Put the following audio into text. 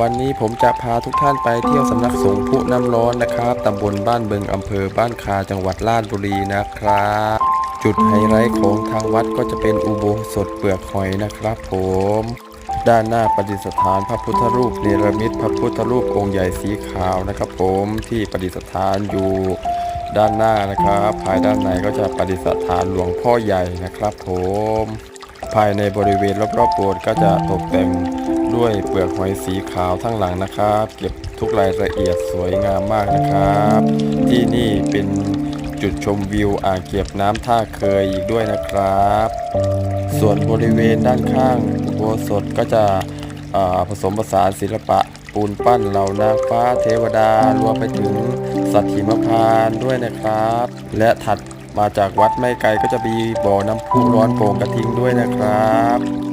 วันนี้ผมจะพาทุกท่านไปเที่ยวสำนักสงฆ์ผู้น้ำร้อนนะครับตำบลบ้านเบิงอำเภอบ้านคาจังหวัดราชบุรีนะครับ จุดไฮไลท์ของทางวัดก็จะเป็นอุโบสถเปลือกหอยนะครับ ผม ด้านหน้าประดิษฐานพระพุทธรูปเนรมิตพระพุทธรูปองค์ใหญ่สีขาวนะครับ ผมที่ประดิษฐานอยู่ด้านหน้านะครับ ภายด้านในก็จะประดิษฐานหลวงพ่อใหญ่นะครับ ผม ภายในบริเวณรอบๆโบสถ์ก็จะตกแต่งด้วยเปลือกหอยสีขาวทั้งหลังนะครับ เก็บทุกรายละเอียดสวยงามมากนะครับ ที่นี่เป็นจุดชมวิวอ่างเก็บน้ำท่าเคยอีกด้วยนะครับ ส่วนบริเวณด้านข้างโบสถก็จะผสมผสานศิลปะปูนปั้นเหล่านางฟ้าเทวดารวมไปถึงสัตว์หิมพานด้วยนะครับ และถัด มาจากวัดไม่ไกลก็จะมีบ่อน้ำพุร้อนโป่งกระทิงด้วยนะครับ